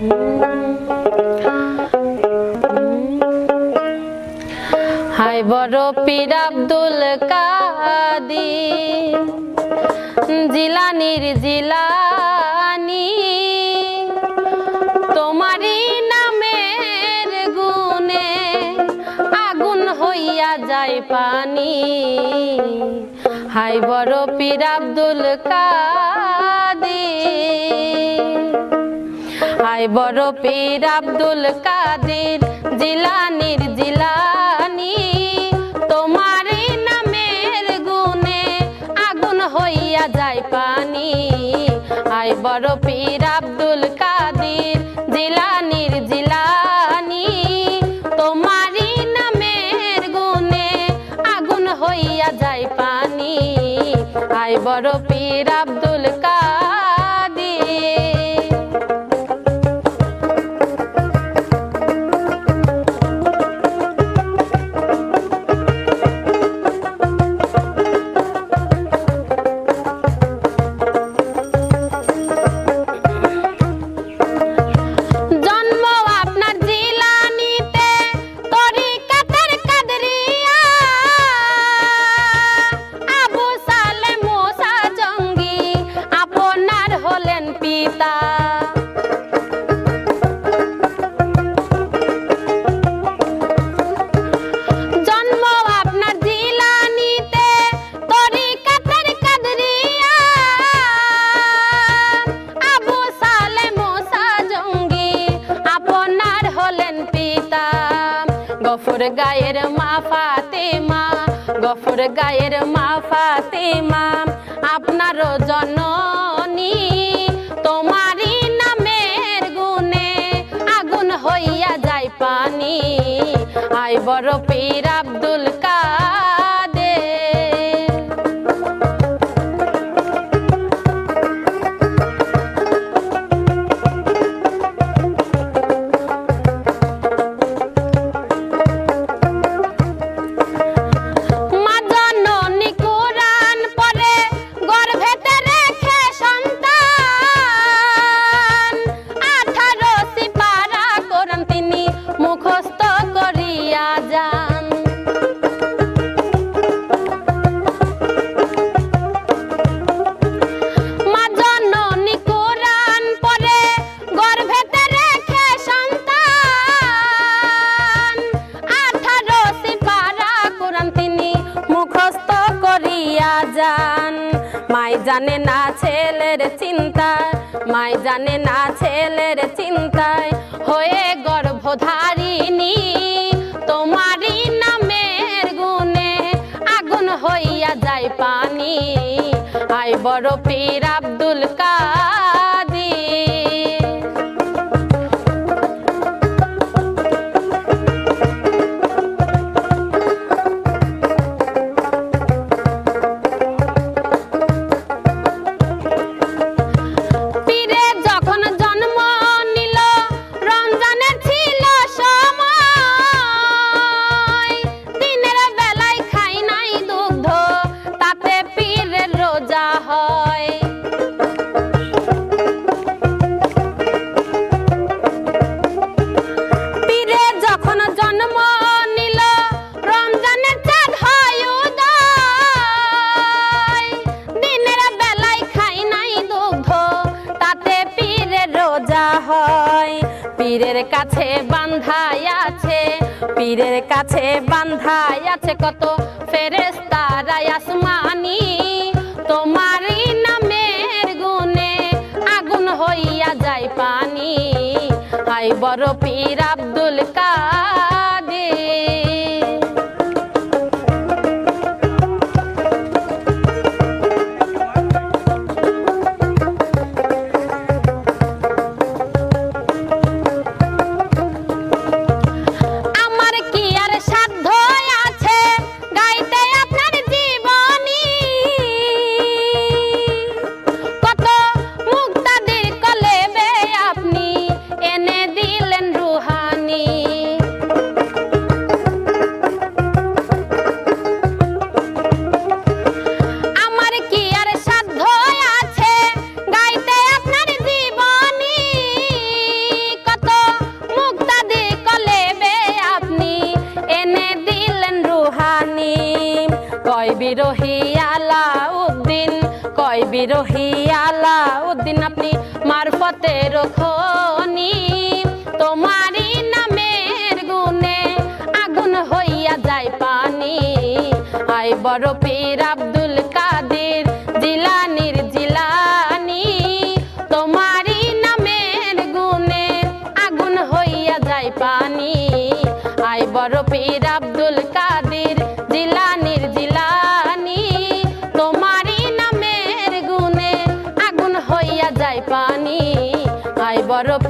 High বড় পীর আব্দুল কাদি জিলানির জিলানি, তোমারই নামের গুণে আগুন হইয়া যায় পানি। হাই বড় পীর আব্দুল কাদি হাই বড় পীর আব্দুল কাদির, জিলানির জিলানি। তোমার নামের গুণে আগুন হইয়া যায় পানি। হাই বড় পীর আব্দুল কাদির, জিলানির জিলানি। তোমার নামের গুণে আগুন হইয়া যায় পানি। হাই বড় পীর আব্দুল কাদির গফর গায়ের মা ফাতেমা, গফুর গায়ের মা ফাতেমা, আপনারও জননী, তোমারই নামের গুণে আগুন হইয়া যায় পানি। আই বড় পীর আব্দুল যান মাই জানে না ছেলের চিন্তায় মাই জানে না ছেলের চিন্তায়। হয়ে গর্ভধারিণী, তোমারই নামের গুণে আগুন হইয়া যায় পানি। আই বড় পীর পীরের কাছে বান্ধাই আছে, পীরের কাছে বান্ধাই আছে কত ফেরেস্তারাই আসমানি। তোমারই নামের গুণে আগুন হইয়া যায় পানি। হাই বড় পীর জানিম কয় বিরোহী আলাউদ্দিন, কয় বিরোহী আলাউদ্দিন, আপনি মারফতে রখনি। তোমারই নামের গুণে আগুন হইয়া যায় পানি। আয় বড় পীর আব্দুল জিলানির জিলানি। তোমারই নামের গুণে আগুন হইয়া যায় পানি। আই বড় পীর গুণে